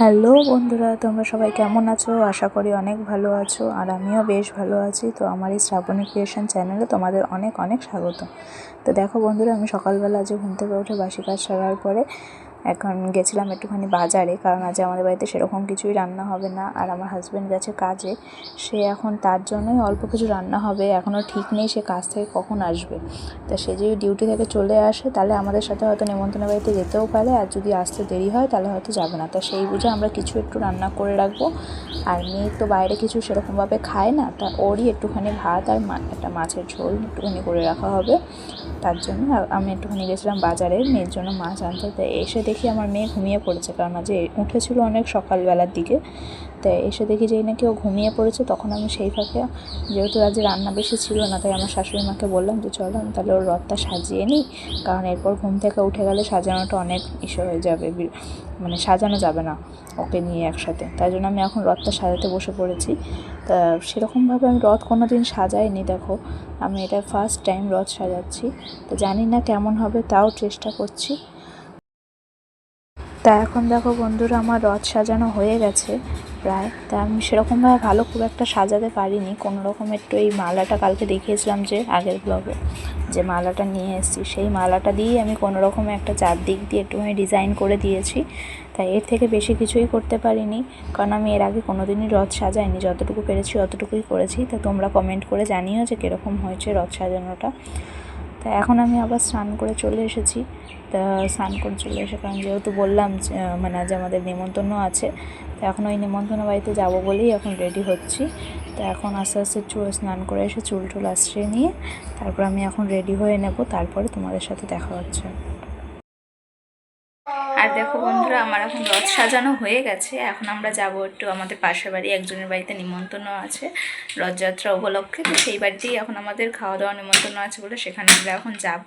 Hello বন্ধুরা, তোমরা সবাই কেমন আছো? আশা করি অনেক ভালো আছো, আর আমিও বেশ ভালো আছি। তো আমার এই শ্রাবণী ক্রিয়েশন চ্যানেলে তোমাদের অনেক অনেক স্বাগত। তো দেখো বন্ধুরা, আমি সকালবেলা আজ ঘুম থেকে উঠে বাসি কাজ সারার পরে এখন গেছিলাম একটুখানি বাজারে, কারণ আজ আমাদের বাড়িতে সেরকম কিছুই রান্না হবে না। আর আমার হাজব্যান্ড গেছে কাজে, সে এখন তার জন্যই অল্প কিছু রান্না হবে, এখনও ঠিক নেই সে কাজ থেকে কখন আসবে। তা সে যদি ডিউটি থেকে চলে আসে, তাহলে আমাদের সাথে হয়তো নেমন্তন্ন বাড়িতে যেতেও পারে, আর যদি আসতে দেরি হয়, তাহলে হয়তো যাবে না। তা সেই বুঝে আমরা কিছু একটু রান্না করে রাখব। আর মেয়ে তো বাইরে কিছু সেরকমভাবে খায় না, তা ওরই একটুখানি ভাত আর একটা মাছের ঝোল একটুখানি করে রাখা হবে। তার জন্য আমি একটুখানি গেছিলাম বাজারে, মেয়ের জন্য মাছ আনতে তাই এসে দেখি আমার মেয়ে ঘুমিয়ে পড়েছে, কারণ আজ উঠেছিল অনেক সকালবেলার দিকে। তাই এসে দেখি যেই নাকি ও ঘুমিয়ে পড়েছে, তখন আমি সেই ফাঁকে, যেহেতু আজ রান্না বেশি ছিল না, তাই আমার শাশুড়ি মাকে বললাম যে, চলো আমি তাহলে ওর রথটা সাজিয়ে নিই। কারণ এরপর ঘুম থেকে উঠে গেলে সাজানোটা অনেক ইসে হয়ে যাবে মানে সাজানো যাবে না ওকে নিয়ে একসাথে। তাই জন্য আমি এখন রথটা সাজাতে বসে পড়েছি। তা সেরকমভাবে আমি রথ কোনো দিন সাজাইনি, দেখো। আমি এটা ফার্স্ট টাইম রথ সাজাচ্ছি। তো জানি না কেমন হবে, তাও চেষ্টা করছি। তা এখন দেখো বন্ধুরা, আমার রথ সাজানো হয়ে গেছে প্রায়। তা আমি সেরকমভাবে ভালো খুব একটা সাজাতে পারিনি। কোনো রকম একটু এই মালাটা কালকে দেখিয়েছিলাম যে আগের ব্লগে যে মালাটা নিয়ে এসেছি। সেই মালাটা দিয়েই আমি কোনো রকমে একটা চারদিক দিয়ে একটুখানি ডিজাইন করে দিয়েছি। তাই এর থেকে বেশি কিছুই করতে পারিনি, কারণ আমি এর আগে কোনো দিনই রথ সাজাইনি। যতটুকু পেরেছি অতটুকুই করেছি। তা তোমরা কমেন্ট করে জানিও যে কীরকম হয়েছে রথ সাজানোটা। তা এখন আমি আবার স্নান করে চলে এসেছি। তা স্নান করে চলে এসে কারণ যেহেতু বললাম মানে আজ আমাদের নেমন্তন্ন আছে, তো এখন ওই নেমন্তন্ন বাড়িতে যাব বলেই এখন রেডি হচ্ছি। তো এখন আস্তে আস্তে চুল স্নান করে এসে চুল টুল আশ্রয় নিয়ে তারপর আমি এখন রেডি হয়ে নেব, তারপরে তোমাদের সাথে দেখা হচ্ছে। আর দেখো বন্ধুরা, আমার এখন রথ সাজানো হয়ে গেছে। এখন আমরা যাব একটু আমাদের পাশের বাড়ি, একজনের বাড়িতে নিমন্ত্রণ আছে রথযাত্রা উপলক্ষে। তো সেই বাড়িতেই এখন আমাদের খাওয়া দাওয়া নিমন্ত্রণ আছে বলে সেখানে আমরা এখন যাব।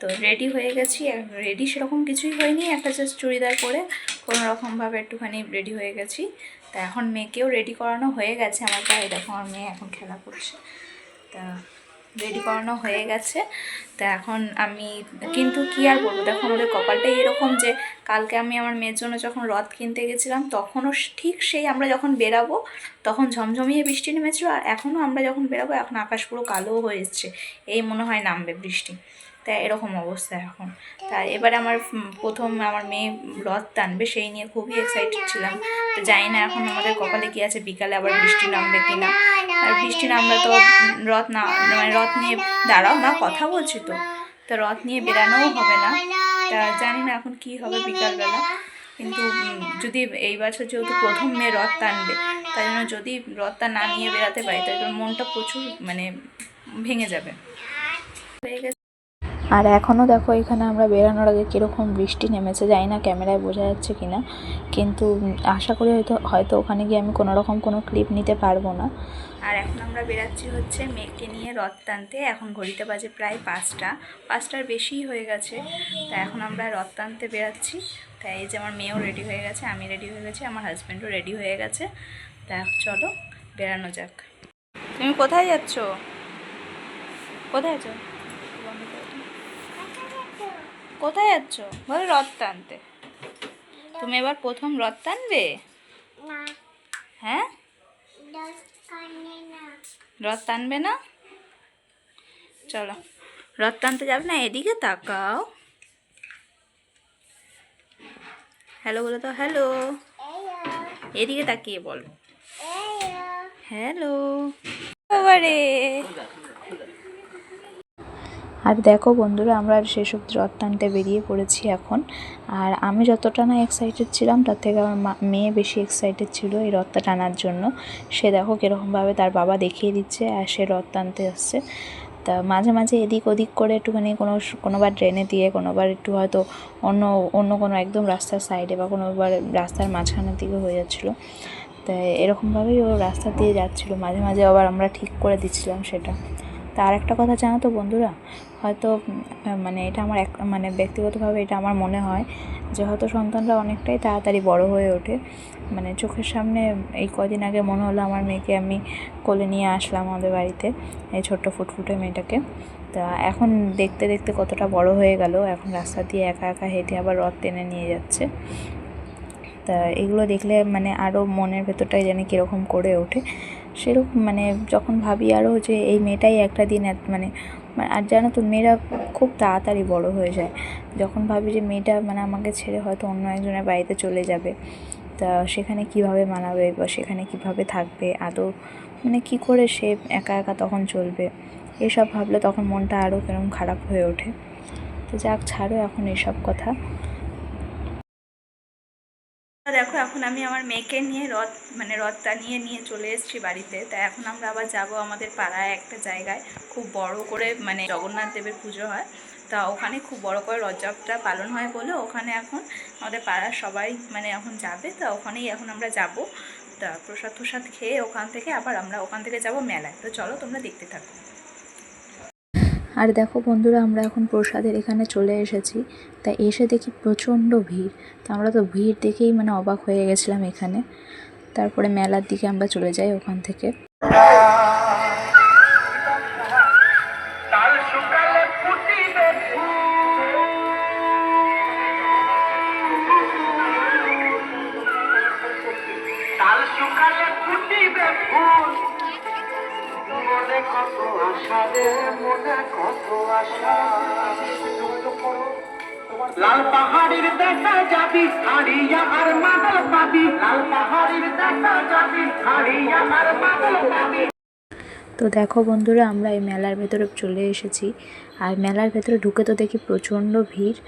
তো রেডি হয়ে গেছি। রেডি সেরকম কিছুই হয়নি, একটা জাস্ট চুড়িদার পরে কোনো রকমভাবে একটুখানি রেডি হয়ে গেছি। তা এখন মেয়েকেও রেডি করানো হয়ে গেছে আমার গায়ে। দেখো আমার মেয়ে এখন খেলা করছে। তা রেডি করানো হয়ে গেছে। তা এখন আমি, কিন্তু কি আর বলব? দেখো আমাদের কপালটাই এরকম যে কালকে আমি আমার মেয়ের জন্য যখন রথ কিনতে গেছিলাম, তখনও ঠিক সেই আমরা যখন বেরাবো, তখন ঝমঝমিয়ে বৃষ্টি নেমেছিল আর এখনও আমরা যখন বেরাবো, এখন আকাশ পুরো কালো হয়ে এসছে এই মনে হয় নামবে বৃষ্টি। তা এরকম অবস্থা এখন। তা এবারে আমার প্রথম আমার মেয়ে রথ টানবে, সেই নিয়ে খুবই এক্সাইটেড ছিলাম। তো জানি না এখন আমাদের কপালে কি আছে, বিকালে আবার বৃষ্টি নামবে কি না আর বৃষ্টি আমরা তো রথ না মানে রথ নিয়ে দাঁড়াও না, কথা বলছি তো। তো রথ নিয়ে বেরানোও হবে না। তা জানি না এখন কি হবে বিকালবেলা। কিন্তু যদি এই বছর যেহেতু প্রথম মেয়ে রথ টানবে, তাই জন্য যদি রথটা না নিয়ে বেরাতে পারি তাই জন্য মনটা প্রচুর মানে ভেঙে যাবে। হয়ে গেছে। আর এখনও দেখো এখানে আমরা বেরানোর আগে কীরকম বৃষ্টি নেমেছে, জানি না ক্যামেরায় বোঝা যাচ্ছে কি না কিন্তু আশা করি হয়তো হয়তো ওখানে গিয়ে আমি কোনো রকম কোনো ক্লিপ নিতে পারব না। আর এখন আমরা বেরাচ্ছি হচ্ছে মেয়েকে নিয়ে রথ টানতে এখন ঘড়িতে বাজে প্রায় পাঁচটা। পাঁচটার বেশিই হয়ে গেছে। তা এখন আমরা রথ টানতে বেরাচ্ছি। তাই এই যে আমার মেয়েও রেডি হয়ে গেছে, আমি রেডি হয়ে গেছি, আমার হাজব্যান্ডও রেডি হয়ে গেছে। তা চলো, বেরানো যাক। তুমি কোথায় যাচ্ছ? কোথায় দাও। কোথায় যাচ্ছ? বলে রথ টানতে। তুমি এবার প্রথম রথ টানবে? হ্যাঁ? রথ টানবে না। চলো। রথ টানতে যাবে না? এদিকে তাকাও। হ্যালো বলে তো হ্যালো এদিকে তাকিয়ে বলো। হ্যালো বাবারে আর দেখো বন্ধুরা, আমরা সেসব রথ টানতে বেরিয়ে পড়েছি এখন। আর আমি যতটা না এক্সাইটেড ছিলাম, তার থেকে আমার মেয়ে বেশি এক্সাইটেড ছিল এই রথটা টানার জন্য। সে দেখো কীরকমভাবে তার বাবা দেখিয়ে দিচ্ছে আর সে রথ টানতে আসছে। তা মাঝে মাঝে এদিক ওদিক করে একটুখানি কোনো কোনোবার ড্রেনে দিয়ে, কোনোবার একটু হয়তো অন্য অন্য কোনো একদম রাস্তার সাইডে বা কোনোবার রাস্তার মাঝখানের দিকে হয়ে যাচ্ছিল। তাই এরকমভাবেই ও রাস্তা দিয়ে যাচ্ছিল। মাঝে মাঝে আবার আমরা ঠিক করে দিচ্ছিলাম সেটা। আর একটা কথা জানো তো বন্ধুরা? হয়তো মানে এটা আমার এক মানে ব্যক্তিগতভাবে এটা আমার মনে হয় যে হয়তো সন্তানরা অনেকটাই তাড়াতাড়ি বড় হয়ে ওঠে। মানে চোখের সামনে এই কদিন আগে মনে হলো আমার মেয়েকে আমি কোলে নিয়ে আসলাম আমাদের বাড়িতে, এই ছোট্ট ফুটফুটে মেয়েটাকে। তা এখন দেখতে দেখতে কতটা বড় হয়ে গেল, এখন রাস্তা দিয়ে একা একা হেঁটে আবার রথ টেনে নিয়ে যাচ্ছে। তা এগুলো দেখলে মানে আরও মনের ভেতরটাই জানি কীরকম করে ওঠে। সেরকম মানে যখন ভাবি আরও যে এই মেয়েটাই একটা দিন মানে মানে আর জানো তো মেয়েরা খুব তাড়াতাড়ি বড় হয়ে যায়। যখন ভাবি যে মেয়েটা মানে আমাকে ছেড়ে হয়তো অন্য একজনের বাড়িতে চলে যাবে, তা সেখানে কীভাবে মানাবে বা সেখানে কীভাবে থাকবে, আদৌ মানে কি করে সে একা একা তখন চলবে, এসব ভাবলে তখন মনটা আরও কেরম খারাপ হয়ে ওঠে। তো যাক, ছাড়ো এখন এসব কথা। দেখো, এখন আমি আমার মেয়েকে নিয়ে রথ মানে রথটা নিয়ে নিয়ে চলে এসেছি বাড়িতে। তা এখন আমরা আবার যাব আমাদের পাড়ায় একটা জায়গায়। খুব বড় করে মানে জগন্নাথ দেবের পুজো হয়। তা ওখানে খুব বড় করে রথযাত্রা পালন হয় বলে ওখানে এখন আমাদের পাড়ার সবাই মানে এখন যাবে। তা ওখানেই এখন আমরা যাব। তা প্রসাদ প্রসাদ খেয়ে ওখান থেকে আবার আমরা ওখান থেকে যাব মেলায়। তো চলো তোমরা দেখতে থাকো। আর দেখো বন্ধুরা, আমরা এখন প্রসাদের এখানে চলে এসেছি। তা এসে দেখি প্রচণ্ড ভিড়। তা আমরা তো ভিড় দেখেই মানে অবাক হয়ে গেছিলাম এখানে। তারপরে মেলার দিকে আমরা চলে যাই ওখান থেকে। মনে কত আশা রে মনে কত আশা। লাল পাহাড়ির দেখা যাবি হারিয়া আর মাদল পাবি। লাল পাহাড়ির দেখা যাবি হারিয়া আর মাদল পাবি। তো দেখো বন্ধুরা, আমরা এই মেলার ভেতরে চলে এসেছি। আর মেলার ভেতরে ঢুকে তো দেখি প্রচণ্ড ভিড়।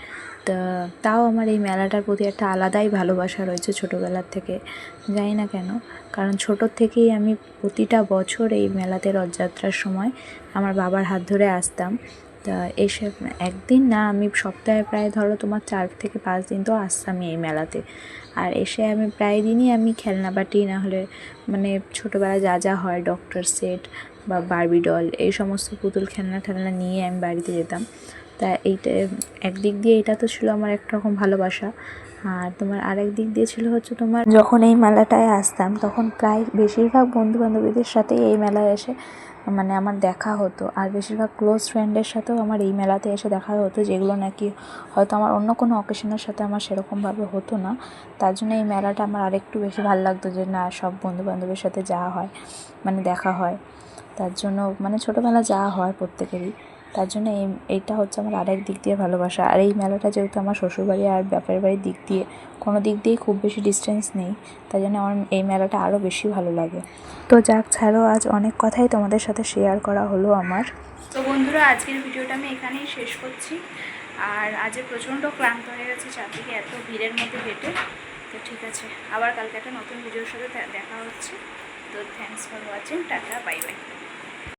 তা তাও আমার এই মেলাটার প্রতি একটা আলাদাই ভালোবাসা রয়েছে ছোটোবেলার থেকে। জানি না কেন, কারণ ছোটোর থেকেই আমি প্রতিটা বছর এই মেলাতে রথযাত্রার সময় আমার বাবার হাত ধরে আসতাম। তা এসে একদিন না, আমি সপ্তাহে প্রায় ধরো তোমার চার থেকে পাঁচ দিন তো আসতামই এই মেলাতে। আর এসে আমি প্রায় দিনই আমি খেলনা বাটি না হলে মানে ছোটোবেলায় যা যা হয় ডক্টর সেট বা বার্বি ডল এই সমস্ত পুতুল খেলনা টেলনা নিয়ে আমি বাড়িতে যেতাম। তা এইটা একদিক দিয়ে এটা তো ছিল আমার একরকম ভালোবাসা। আর তোমার আরেক দিক দিয়ে ছিল হচ্ছে তোমার যখন এই মেলাটায় আসতাম, তখন প্রায় বেশিরভাগ বন্ধু বান্ধবীদের সাথেই এই মেলায় এসে মানে আমার দেখা হতো। আর বেশিরভাগ ক্লোজ ফ্রেন্ডের সাথেও আমার এই মেলাতে এসে দেখা হতো, যেগুলো নাকি হয়তো আমার অন্য কোনো অকেশনের সাথে আমার সেরকমভাবে হতো না। তার জন্য এই মেলাটা আমার আরেকটু বেশি ভালো লাগতো যে না, সব বন্ধু বান্ধবের সাথে যাওয়া হয় মানে দেখা হয়। তার জন্য মানে ছোটোবেলা যা হয় প্রত্যেকেরই, তার জন্য এই, এইটা হচ্ছে আমার আরেক দিক দিয়ে ভালোবাসা। আর এই মেলাটা যেহেতু আমার শ্বশুরবাড়ি আর বাপের বাড়ির দিক দিয়ে কোনো দিক দিয়েই খুব বেশি ডিস্টেন্স নেই, তাই জন্য আমার এই মেলাটা আরও বেশি ভালো লাগে। তো যাক, ছাড়ো, আজ অনেক কথাই তোমাদের সাথে শেয়ার করা হলো আমার। তো বন্ধুরা, আজকের ভিডিওটা আমি এখানেই শেষ করছি। আর আজ প্রচণ্ড ক্লান্ত হয়ে গেছে, চারদিকে এত ভিড়ের মধ্যে হেঁটে। তো ঠিক আছে, আবার কালকে একটা নতুন ভিডিওর সাথে দেখা হচ্ছে। তো thanks for watching tata bye bye